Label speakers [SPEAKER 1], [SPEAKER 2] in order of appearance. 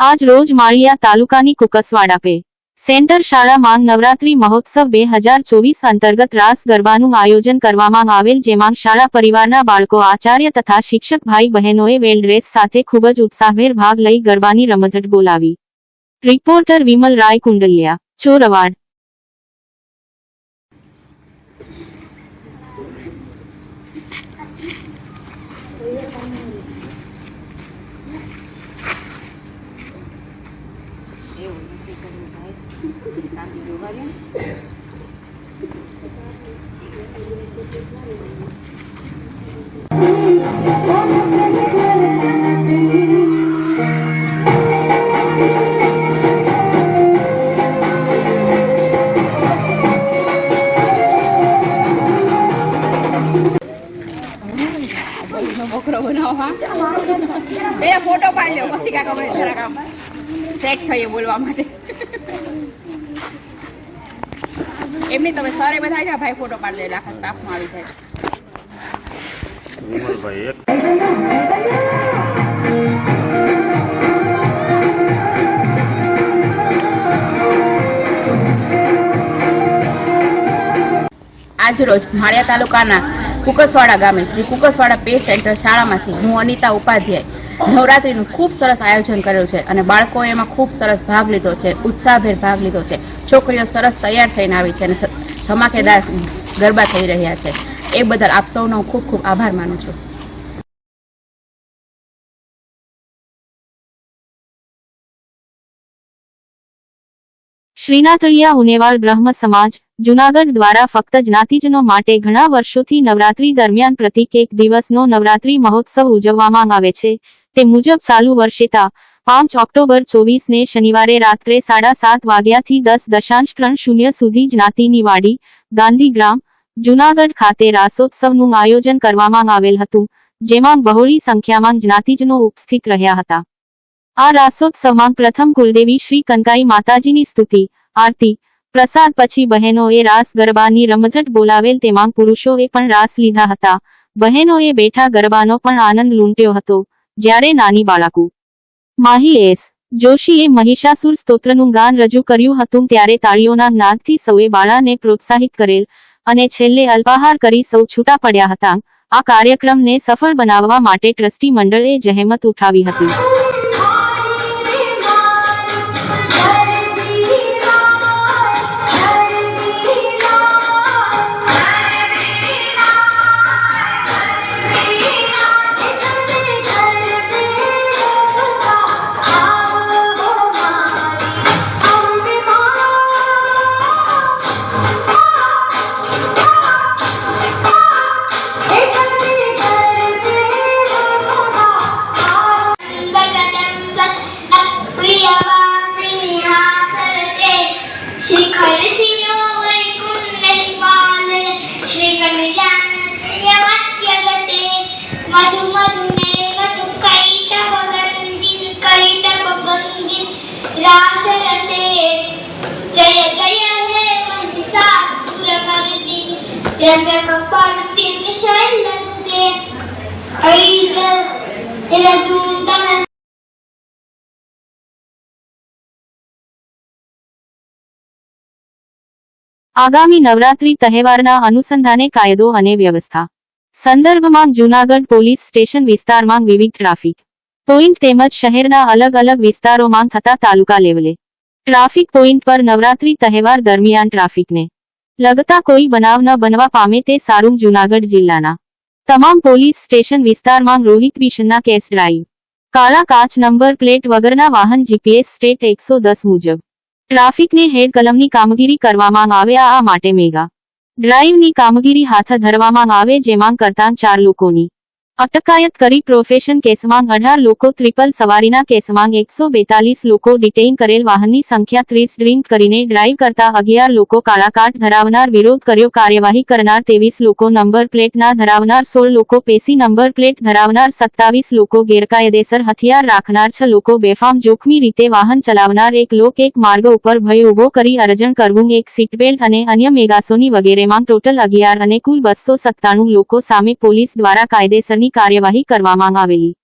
[SPEAKER 1] આજ રોજ માળિયા તાલુકાની કુકસવાડા પે સેન્ટર શાળામાં નવરાત્રી મહોત્સવ બે હજાર ચોવીસ અંતર્ગત રાસ ગરબાનું આયોજન કરવામાં આવેલ જેમાં શાળા પરિવારના બાળકો, આચાર્ય તથા શિક્ષક ભાઈ બહેનોએ વેલ ડ્રેસ સાથે ખૂબ જ ઉત્સાહભેર ભાગ લઈ ગરબાની રમઝટ બોલાવી. રિપોર્ટર વિમલ રાય કુંડલિયા, ચોરવાડ.
[SPEAKER 2] કરવું ભાઈ કાંદી ઊભા રહ્યો ને. નો બકરો બનાવવા બે ફોટો પાડી લ્યો પછી કાકા મને જરાક આમ સેટ થઈએ બોલવા માટે એમની તમે સરે બધા આવ્યા ભાઈ ફોટો પાડી દે એટલે આખા સ્ટાફમાં આવી જાય.
[SPEAKER 3] વિમલભાઈ એક.
[SPEAKER 2] આજ રોજ માળિયા તાલુકાના કુકસવાડા ગામે શ્રી કુકસવાડા પે સેન્ટર શાળામાંથી હું અનિતા ઉપાધ્યાય નવરાત્રિનું ખૂબ સરસ આયોજન કરેલું છે અને બાળકોએ એમાં ખૂબ સરસ ભાગ લીધો છે, ઉત્સાહભેર ભાગ લીધો છે. છોકરીઓ સરસ તૈયાર થઈને આવી છે અને ધમાકેદાર ગરબા થઈ રહ્યા છે. એ બદલ આપ સૌનો ખૂબ ખૂબ આભાર માનું છું.
[SPEAKER 1] શ્રીનાથળિયા ઉનેવાડ બ્રહ્મ સમાજ, જુનાગઢ દ્વારા ફક્ત જ્ઞાતિજનો માટે ઘણા વર્ષોથી નવરાત્રી દરમિયાન પ્રતિક એક દિવસનો નવરાત્રી મહોત્સવ ઉજવવામાં આવે છે. તે મુજબ ચાલુ વર્ષેતા પાંચ ઓક્ટોબર ચોવીસને શનિવારે રાત્રે સાડા સાત વાગ્યાથી દસ દશાંશ ત્રણ શૂન્ય સુધી જ્ઞાતિની વાડી ગાંધીગ્રામ, જુનાગઢ ખાતે રાસોત્સવનું આયોજન કરવામાં આવેલ હતું, જેમાં બહોળી સંખ્યામાં જ્ઞાતિજનો ઉપસ્થિત રહ્યા હતા. આ રાસોત્સવમાં પ્રથમ કુલદેવી શ્રી કનકાઈ માતાજીની સ્તુતિ આરતી. પ્રસાદ પછી બહેનોએ રાસ ગરબાની રમઝટ બોલાવેલ તેમાં પુરુષોએ પણ રાસ લીધા હતા. બહેનોએ બેઠા ગરબાનો પણ આનંદ લૂંટ્યો હતો. જ્યારે નાની બાળકો. માહી એસ. જોશીએ મહિષાસુર સ્તોત્રનું ગાન રજૂ કર્યું હતું ત્યારે તાળીઓના નાદથી સૌએ બાળાને પ્રોત્સાહિત કરેલ અને છેલ્લે અલ્પાહાર કરી સૌ છૂટા પડ્યા હતા. આ કાર્યક્રમને સફળ બનાવવા માટે ટ્રસ્ટી મંડળે જહેમત ઉઠાવી હતી.
[SPEAKER 4] രാശരത്തെ ജയ ജയ ഹേ മഹിഷാസുരമർദിനി രമ്യകപാലത്തിൽ ശൈലസ്തേ ഐജ ഇരദൂണ്ടമ
[SPEAKER 1] આગામી નવરાત્રી તહેવારના અનુસંધાને કાયદો અને વ્યવસ્થા. સંદર્ભમાં જૂનાગઢ પોલીસ સ્ટેશન વિસ્તારમાં વિવિધ ટ્રાફિક પોઈન્ટ તેમજ શહેરના અલગ અલગ વિસ્તારોમાં થતા તાલુકા લેવલે. ટ્રાફિક પોઈન્ટ પર નવરાત્રી તહેવાર દરમિયાન ટ્રાફિકને લગતા કોઈ બનાવ ન બનવા પામે તે સારું જૂનાગઢ જિલ્લાના તમામ પોલીસ સ્ટેશન વિસ્તારમાં રોહિત મિશનના કેસ ડ્રાઈવ. કાળા કાચ નંબર પ્લેટ વગરના વાહન જીપીએસ સ્ટેટ એકસો દસ મુજબ. ટ્રાફિકને હેડ કલમની કામગીરી કરવામાં આવે, આ માટે મેગા ડ્રાઈવની કામગીરી હાથ ધરવામાં આવે, જેમાં કરતાં ચાર લોકોની અટકાયત કરી પ્રોફેશન કેસમાં અઢાર લોકો ટ્રિપલ સવારીના કેસમાં એકસો બેતાલીસ લોકો ડિટેઇન કરેલ વાહનની સંખ્યા ત્રીસ ડ્રિંક કરીને ડ્રાઈવ કરતા અગિયાર લોકો કાળાકાટ ધરાવનાર વિરોધ કર્યો. કાર્યવાહી કરનાર ત્રેવીસ લોકો નંબર પ્લેટ ના ધરાવનાર સોળ લોકો પેસી નંબર પ્લેટ ધરાવનાર સત્તાવીસ લોકો ગેરકાયદેસર હથિયાર રાખનાર છ લોકો બેફામ જોખમી રીતે વાહન ચલાવનાર એક લોક એક માર્ગ ઉપર ભય ઊભો કરી અરજણ કરવું. એક સીટબેલ્ટ અને અન્ય મેગાસોની વગેરેમાં ટોટલ અગિયાર અને કુલ બસો સત્તાણું લોકો સામે પોલીસ દ્વારા કાયદેસરની કાર્યવાહી કરવામાં આવેલી.